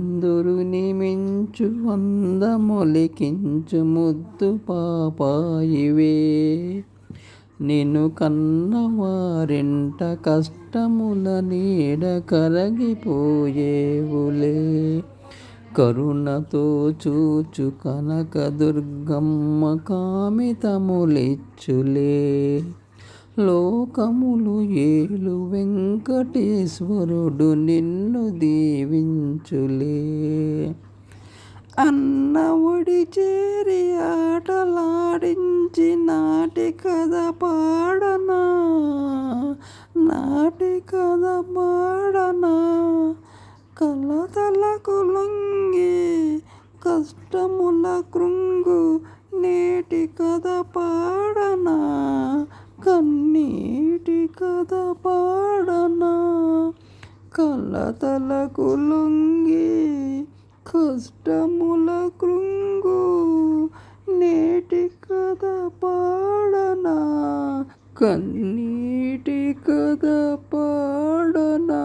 చంద్రుని మించు అందమొలికించు ముద్దు పాపాయివే. నిన్ను కన్నవారింట కష్టముల నీడ కరగిపోయేవులే. కరుణతో చూచు కనక దుర్గమ్మ కామితములిచ్చులే. లోకములు ఏలు వెంకటేశ్వరుడు నిన్ను దీవించులే. అన్నవుడి చేరి ఆటలాడించి నాటి కథ పాడనా? నాటి కథ పాడనా? కలతలకు లొంగి కష్టముల కృంగు నేటి కథ పాడనా? కన్నీటి కథ పాడనా? కలతలకు లొంగి కష్టముల కృంగు నేటి కథ పాడనా? కన్నీటి కథ పాడనా?